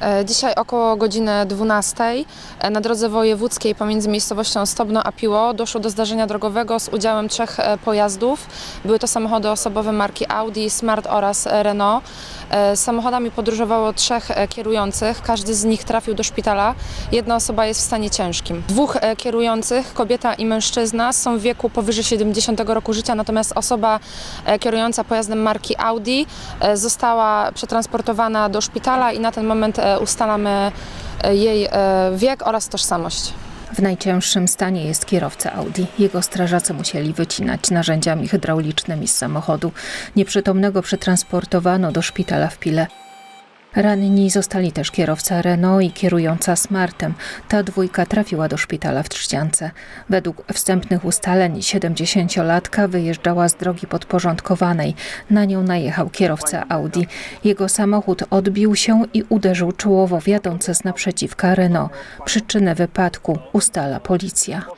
E, Dzisiaj około godziny 12 e, na drodze wojewódzkiej pomiędzy miejscowością Stobno a Piło doszło do zdarzenia drogowego z udziałem trzech e, pojazdów. Były to samochody osobowe marki Audi, Smart oraz Renault. Samochodami podróżowało trzech kierujących, każdy z nich trafił do szpitala. Jedna osoba jest w stanie ciężkim. Dwóch kierujących, kobieta i mężczyzna, są w wieku powyżej 70 roku życia, natomiast osoba kierująca pojazdem marki Audi została przetransportowana do szpitala i na ten moment ustalamy e, jej e, wiek oraz tożsamość. W najcięższym stanie jest kierowca Audi. Jego strażacy musieli wycinać narzędziami hydraulicznymi z samochodu. Nieprzytomnego przetransportowano do szpitala w Pile. Ranni zostali też kierowca Renault i kierująca Smartem. Ta dwójka trafiła do szpitala w Trzciance. Według wstępnych ustaleń 70-latka wyjeżdżała z drogi podporządkowanej. Na nią najechał kierowca Audi. Jego samochód odbił się i uderzył czołowo w jadące z naprzeciwka Renault. Przyczynę wypadku ustala policja.